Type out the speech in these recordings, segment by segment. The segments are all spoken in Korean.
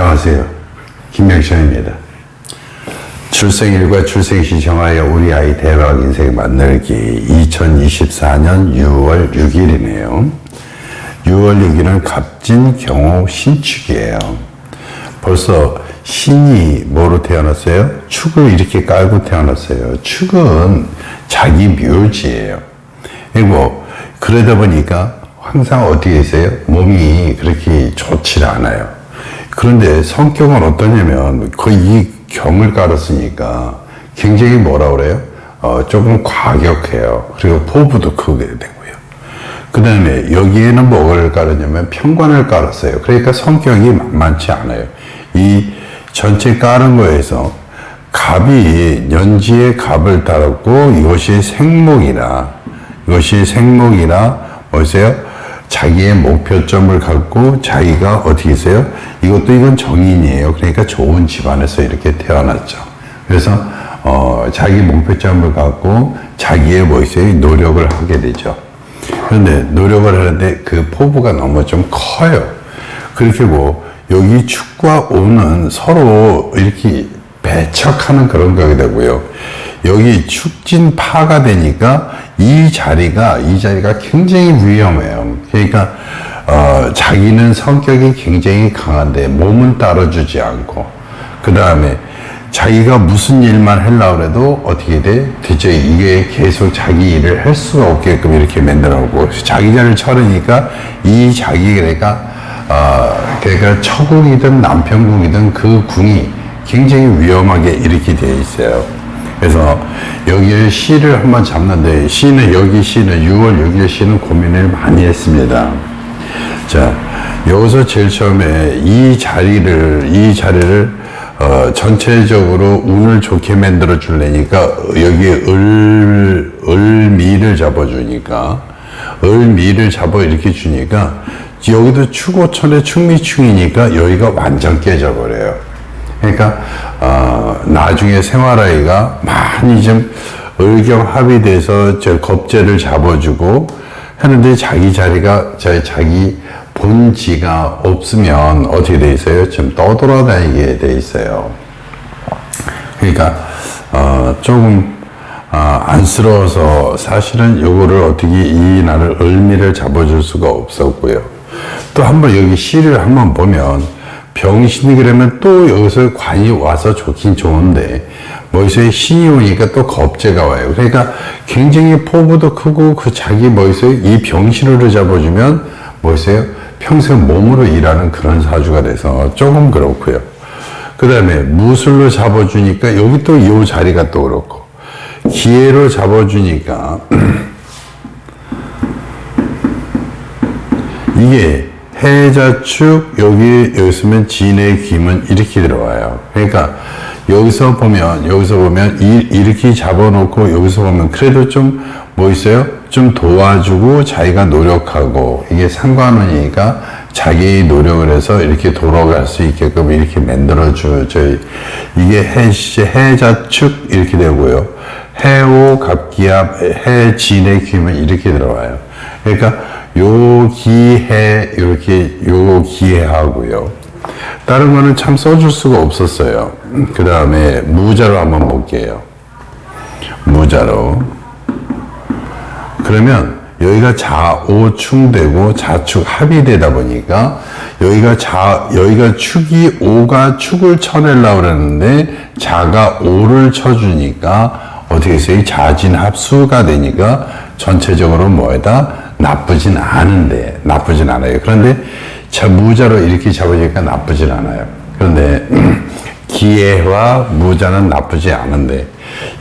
안녕하세요. 김명철입니다. 출생일과 출생시 정하여 우리 아이 대박 인생 만들기 2024년 6월 6일이네요. 6월 6일은 갑진 경호 신축이에요. 벌써 신이 뭐로 태어났어요? 축을 이렇게 깔고 태어났어요. 축은 자기 묘지예요. 그리고 그러다 보니까 항상 어디에 있어요? 몸이 그렇게 좋지 않아요. 그런데 성격은 어떠냐면 거의 이 경을 깔았으니까 굉장히 뭐라 그래요? 어, 조금 과격해요. 그리고 포부도 크게 되고요. 그 다음에 여기에는 뭐를 깔았냐면 평관을 깔았어요. 그러니까 성격이 만만치 않아요. 이 전체 깔은 거에서 갑이 연지의 갑을 따랐고 이것이 생목이라 이것이 생목이라 뭐세요? 자기의 목표점을 갖고 자기가 어떻게 있어요? 이것도 이건 정인이에요. 그러니까 좋은 집안에서 이렇게 태어났죠. 그래서 어, 자기 목표점을 갖고 자기의 뭐 있어요? 노력을 하게 되죠. 그런데 노력을 하는데 그 포부가 너무 좀 커요. 그렇게 뭐 여기 축과 오는 서로 이렇게 배척하는 그런 거게 되고요. 여기 축진 파가 되니까 이 자리가 이 자리가 굉장히 위험해요. 그러니까 어, 자기는 성격이 굉장히 강한데 몸은 따라주지 않고 그 다음에 자기가 무슨 일만 하려고 해도 어떻게 돼? 대체 이게 계속 자기 일을 할 수가 없게끔 이렇게 만들어놓고 자기 자리를 차리니까 이 자기가 어, 그러니까 처국이든 남편국이든 그 궁이 굉장히 위험하게 이렇게 되어 있어요. 그래서 여기에 시를 한번 잡는데 시는 여기 시는 6월 6일 시는 고민을 많이 했습니다. 자 여기서 제일 처음에 이 자리를 이 자리를 어, 전체적으로 운을 좋게 만들어 줄래니까 여기에 을 을미를 잡아 주니까 을미를 잡아 이렇게 주니까 여기도 축오천에 축미충이니까 여기가 완전 깨져버려요. 그러니까 어, 나중에 생활아이가 많이 좀 의경합이 돼서 저 겁재를 잡아주고 하는데 자기 자리가 저 자기 본지가 없으면 어떻게 돼 있어요? 좀 떠돌아다니게 돼 있어요. 그러니까 어, 조금 어, 안쓰러워서 사실은 요거를 어떻게 이 나를 을미를 잡아줄 수가 없었고요. 또 한번 여기 시를 한번 보면 병신이 그러면 또 여기서 관이 와서 좋긴 좋은데 뭐있어요 신이 오니까 또 겁재가 와요. 그러니까 굉장히 포부도 크고 그 자기 뭐있어요 이 병신으로 잡아주면 뭐있어요 평생 몸으로 일하는 그런 사주가 돼서 조금 그렇고요. 그 다음에 무술로 잡아주니까 여기 또 이 자리가 또 그렇고 기회로 잡아주니까 이게 해자 축 여기 여기 있으면 진의 김은 이렇게 들어와요. 그러니까 여기서 보면 여기서 보면 이, 이렇게 잡아놓고 여기서 보면 그래도 좀 뭐 있어요? 좀 도와주고 자기가 노력하고 이게 상관원이니까 자기 노력을 해서 이렇게 돌아갈 수 있게끔 이렇게 만들어줘 저희 이게 해 해자 축 이렇게 되고요. 해오 갑기압 해진의 김은 이렇게 들어와요. 그러니까 요 기해 이렇게 요 기해하고요. 다른 거는 참 써줄 수가 없었어요. 그 다음에 무자로 한번 볼게요. 무자로. 그러면 여기가 좌오충되고 좌축 합이 되다 보니까 여기가 자 여기가 축이 오가 축을 쳐내려고 그러는데 자가 오를 쳐주니까 어떻게 해서 자진 합수가 되니까 전체적으로 뭐에다 나쁘진 않은데 나쁘진 않아요. 그런데 자 무자로 이렇게 잡으니까 나쁘진 않아요. 그런데 기회와 무자는 나쁘지 않은데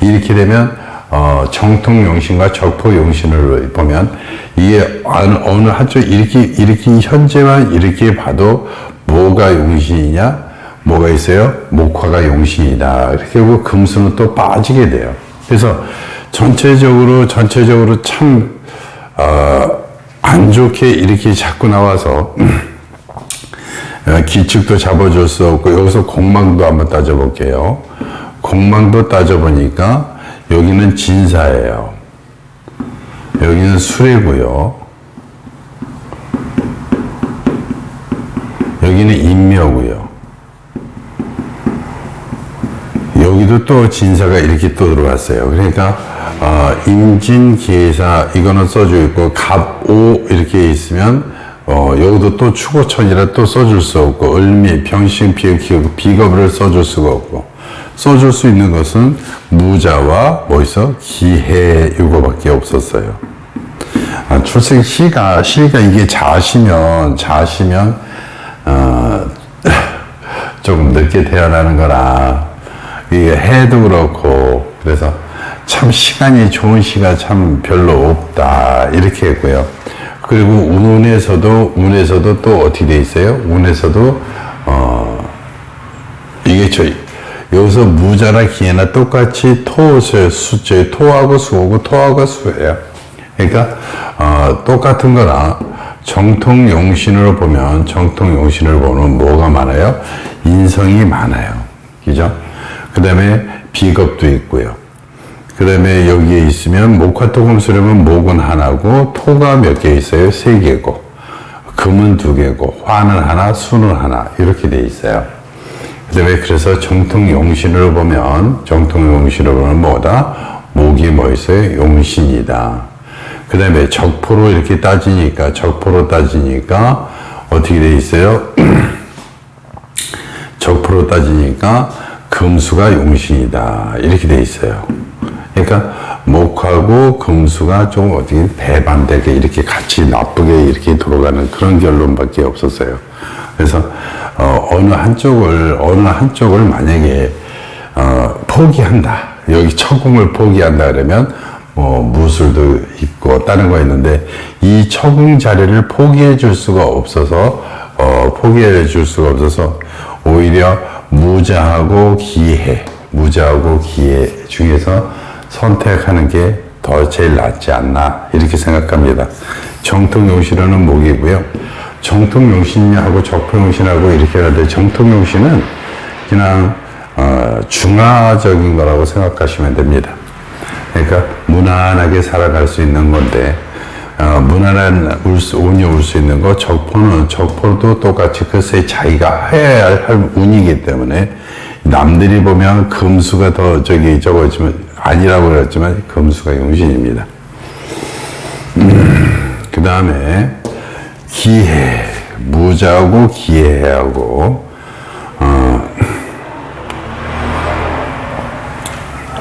이렇게 되면 어, 정통 용신과 적포 용신을 보면 이게 어느, 한쪽 이렇게 이렇게 현재만 이렇게 봐도 뭐가 용신이냐 뭐가 있어요 목화가 용신이다 하고 금수는 또 빠지게 돼요. 그래서 전체적으로 전체적으로 참 어, 안 좋게 이렇게 자꾸 나와서 음, 어, 기축도 잡아줄 수 없고 여기서 공망도 한번 따져볼게요. 공망도 따져보니까 여기는 진사예요. 여기는 수레고요. 여기는 인묘고요. 여기도 또 진사가 이렇게 또 들어왔어요. 그러니까 어, 임진 기사 이거는 써져 있고 갑오 이렇게 있으면 어, 여기도 또 추고천이라 또 써줄 수 없고 을미 병신 비읍 비겁을 써줄 수가 없고 써줄 수 있는 것은 무자와 뭐 있어 기해 이거밖에 없었어요. 아, 출생 시가 시가 이게 자시면 자시면 어, 조금 늦게 태어나는 거라 이게 해도 그렇고 그래서 참 시간이 좋은 시가 참 별로 없다 이렇게 했고요. 그리고 운에서도 운에서도 또 어떻게 돼 있어요? 운에서도 어 이게 저 여기서 무자나 기회나 똑같이 토수 수저 토하고 수고 토하고 수예요. 그러니까 어, 똑같은 거나 정통 용신으로 보면 정통 용신을 보면 뭐가 많아요? 인성이 많아요. 그죠? 그 다음에 비겁도 있고요. 그 다음에 여기에 있으면 목화 토금 수렴은 목은 하나고 토가 몇 개 있어요? 세 개고 금은 두 개고 화는 하나 수는 하나 이렇게 돼 있어요. 그 다음에 그래서 정통 용신으로 보면 정통 용신으로 보면 뭐다? 목이 뭐 있어요? 용신이다. 그 다음에 적포로 이렇게 따지니까 적포로 따지니까 어떻게 돼 있어요? 적포로 따지니까 금수가 용신이다 이렇게 돼 있어요. 그러니까 목하고 금수가 좀 어떻게 배반되게 이렇게 같이 나쁘게 이렇게 돌아가는 그런 결론밖에 없었어요. 그래서 어, 어느 한쪽을 어느 한쪽을 만약에 어, 포기한다 여기 처궁을 포기한다 그러면 뭐 무술도 있고 다른 거 있는데 이 처궁 자리를 포기해 줄 수가 없어서 어, 포기해 줄 수가 없어서 오히려 무자하고 기해 무자하고 기해 중에서 선택하는 게 더 제일 낫지 않나 이렇게 생각합니다. 정통용신은 목이고요. 정통용신하고 적통용신하고 이렇게 하는데 정통용신은 그냥 어, 중화적인 거라고 생각하시면 됩니다. 그러니까 무난하게 살아갈 수 있는 건데 어, 무난한 울수, 운이 올 수 있는 거 적포는 적포도 똑같이 글쎄 자기가 해야 할 운이기 때문에 남들이 보면 금수가 더 저기 저거지만 아니라고 그랬지만 금수가 용신입니다. 그 다음에 기해 무자하고 기해하고 어,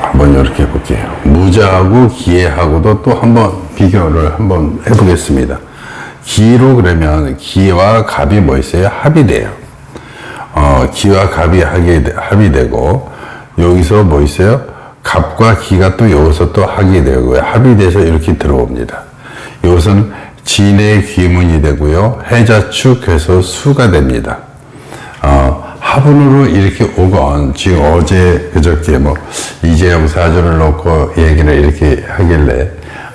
한번 이렇게 해볼게요. 무자하고 기해하고도 또 한번 비교를 한번 해보겠습니다. 기로 그러면 기와 갑이 뭐 있어요? 합이 돼요. 어, 기와 갑이 하게, 합이 되고, 여기서 뭐 있어요? 갑과 기가 또 여기서 또 하게 되고요. 합이 돼서 이렇게 들어옵니다. 이것은 진의 귀문이 되고요. 해자축해서 수가 됩니다. 어, 화분으로 이렇게 오건 지금 어제 그저께 뭐 이재영 사주를 놓고 얘기를 이렇게 하길래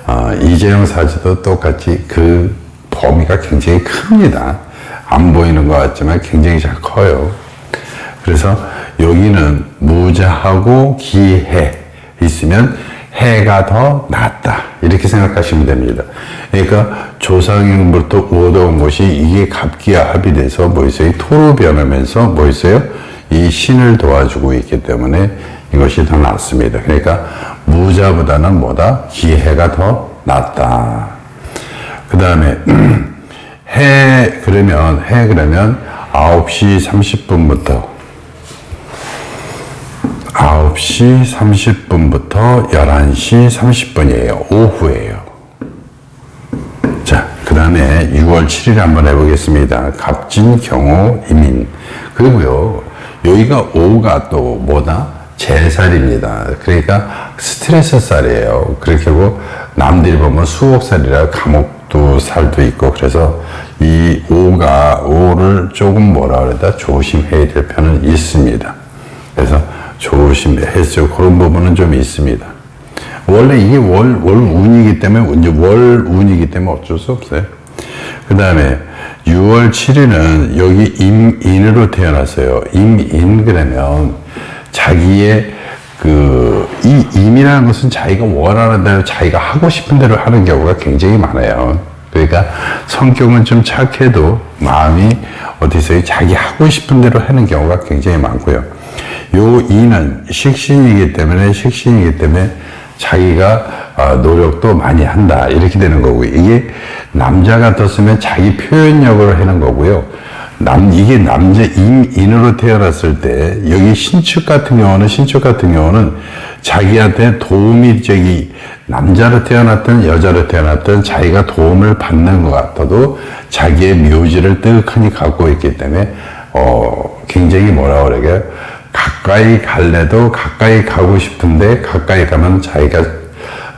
어, 이재영 사주도 똑같이 그 범위가 굉장히 큽니다. 안 보이는 것 같지만 굉장히 잘 커요. 그래서 여기는 무자하고 기해 있으면 해가 더 낫다. 이렇게 생각하시면 됩니다. 그러니까 조상행부터 얻어온 것이 이게 갑기와 합이 돼서 뭐 있어요? 토로 변하면서 뭐 있어요? 이 신을 도와주고 있기 때문에 이것이 더 낫습니다. 그러니까 무자보다는 뭐다? 기해가 더 낫다. 그 다음에 해 그러면 해 그러면 9시 30분부터 9시 30분부터 11시 30분이에요. 오후에요. 자, 그 다음에 6월 7일 한번 해보겠습니다. 갑진, 경호, 이민. 그리고요, 여기가 5가 또 뭐다? 제살입니다. 그러니까 스트레스 살이에요. 그렇게 하고, 남들이 보면 수옥살이라 감옥도 살도 있고, 그래서 이 5가, 5를 조금 뭐라 그러다 조심해야 될 편은 있습니다. 그래서 조심해서 그런 부분은 좀 있습니다. 원래 이게 월, 월 운이기 때문에, 이제 월 운이기 때문에 어쩔 수 없어요. 그 다음에 6월 7일은 여기 임인으로 태어났어요. 임인 그러면 자기의 그, 이 임이라는 것은 자기가 원하는 대로 자기가 하고 싶은 대로 하는 경우가 굉장히 많아요. 그러니까 성격은 좀 착해도 마음이 어디서 자기 하고 싶은 대로 하는 경우가 굉장히 많고요. 요 이는 식신이기 때문에 식신이기 때문에 자기가 어, 노력도 많이 한다 이렇게 되는 거고요. 이게 남자 같았으면 자기 표현력으로 하는 거고요. 남 이게 남자 인, 인으로 태어났을 때 여기 신축 같은 경우는 신축 같은 경우는 자기한테 도움이 저기 남자로 태어났든 여자로 태어났든 자기가 도움을 받는 것 같아도 자기의 묘지를 뜨뜻하니 갖고 있기 때문에 어 굉장히 뭐라 그러게 가까이 갈래도 가까이 가고 싶은데 가까이 가면 자기가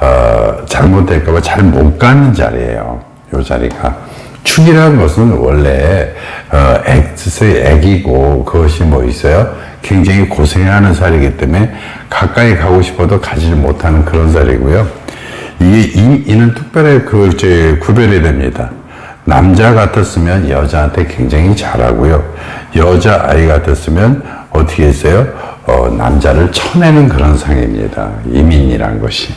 어, 잘못될까봐 잘 못 가는 자리예요. 요 자리가. 축이라는 것은 원래 어, X의 액이고 그것이 뭐 있어요? 굉장히 고생하는 살이기 때문에 가까이 가고 싶어도 가지 못하는 그런 살이고요. 이게 인, 이는 특별히 그 구별이 됩니다. 남자 같았으면 여자한테 굉장히 잘하고요. 여자 아이 같았으면 어떻게 했어요? 어, 남자를 쳐내는 그런 상입니다. 이민이란 것이.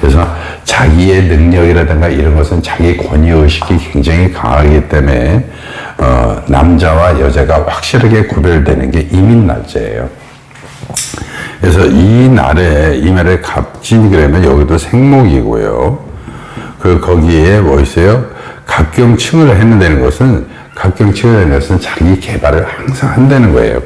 그래서 자기의 능력이라든가 이런 것은 자기 권위의식이 굉장히 강하기 때문에 어, 남자와 여자가 확실하게 구별되는 게 이민 날짜예요. 그래서 이 날에 이 날에 갑진이 그러면 여기도 생목이고요. 그 거기에 뭐 있어요? 각경층을 해낸다는 것은 각경층을 해는 것은 자기 개발을 항상 한다는 거예요.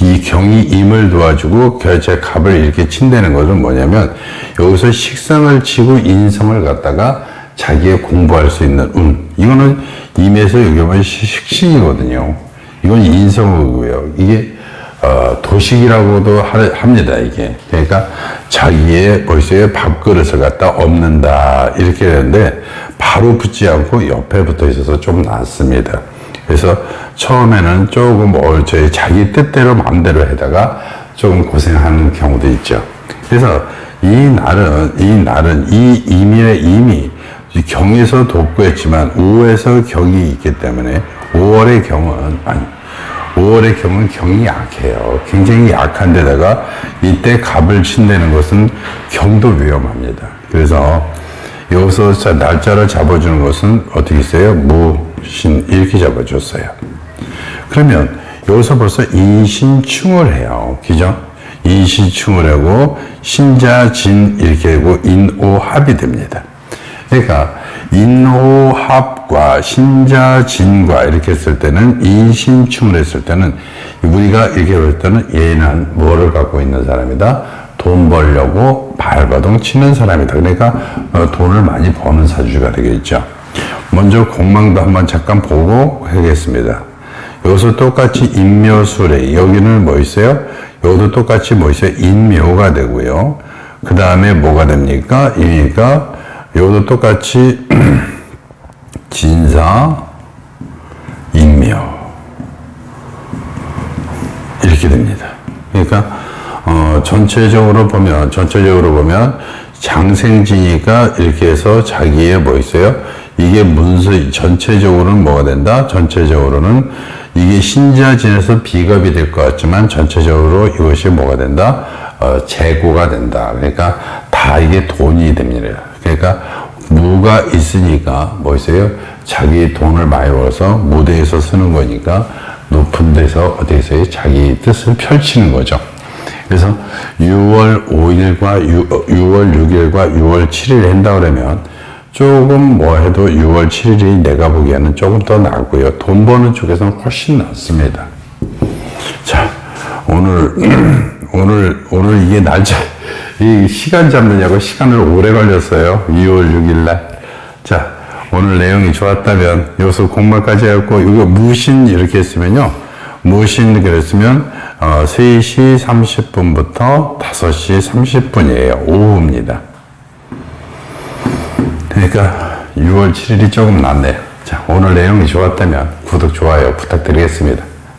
이 경이 임을 도와주고 결제 갑을 이렇게 친다는 것은 뭐냐면 여기서 식상을 치고 인성을 갖다가 자기의 공부할 수 있는 운. 이거는 임에서 여기 보면 식신이거든요. 이건 인성이고요. 이게 어, 도식이라고도 하, 합니다, 이게. 그러니까 자기의 벌써의 밥그릇을 갖다 없는다. 이렇게 되는데 바로 붙지 않고 옆에 붙어 있어서 좀 낫습니다. 그래서 처음에는 조금 뭐 저희 자기 뜻대로 마음대로 해다가 조금 고생하는 경우도 있죠. 그래서 이 날은, 이 날은 이 임의 임이 경에서 돕고했지만 우에서 경이 있기 때문에 5월의 경은, 아니, 5월의 경은 경이 약해요. 굉장히 약한 데다가 이때 갑을 친다는 것은 경도 위험합니다. 그래서 여기서 자, 날짜를 잡아주는 것은 어떻게 있어요? 무 신 이렇게 잡아줬어요. 그러면 여기서 벌써 인신충을 해요. 그죠? 인신충을 하고 신자진 이렇게 하고 인오합이 됩니다. 그러니까 인호합과 신자진과 이렇게 했을 때는 인신충을 했을 때는 우리가 이렇게 볼 때는 얘는 뭐를 갖고 있는 사람이다? 돈 벌려고 발버둥 치는 사람이다. 그러니까 어, 돈을 많이 버는 사주가 되겠죠. 먼저 공망도 한번 잠깐 보고 하겠습니다. 여기서 똑같이 인묘술에 여기는 뭐 있어요? 여기도 똑같이 뭐 있어요? 인묘가 되고요. 그 다음에 뭐가 됩니까? 이니까 여기도 똑같이 진사, 인묘 이렇게 됩니다. 그러니까 어, 전체적으로 보면 전체적으로 보면 장생지니까 이렇게 해서 자기의 뭐 있어요? 이게 문서 전체적으로는 뭐가 된다? 전체적으로는 이게 신자진에서 비겁이 될 것 같지만 전체적으로 이것이 뭐가 된다? 어, 재고가 된다. 그러니까 다 이게 돈이 됩니다. 그러니까 무가 있으니까 뭐 있어요? 자기 돈을 많이 벌어서 무대에서 쓰는 거니까 높은 데서 어디서 자기 뜻을 펼치는 거죠. 그래서 6월 5일과 6, 6월 6일과 6월 7일 한다 그러면 조금 뭐 해도 6월 7일이 내가 보기에는 조금 더 낫고요. 돈 버는 쪽에서는 훨씬 낫습니다. 자, 오늘, 오늘, 오늘 이게 날짜, 이 시간 잡느냐고 시간을 오래 걸렸어요. 2월 6일 날. 자, 오늘 내용이 좋았다면 여기서 공말까지 해갖고 이거 무신 이렇게 했으면요. 무신 그랬으면 어, 3시 30분부터 5시 30분이에요. 오후입니다. 그러니까 6월 7일이 조금 낫네요. 자, 오늘 내용이 좋았다면 구독, 좋아요 부탁드리겠습니다.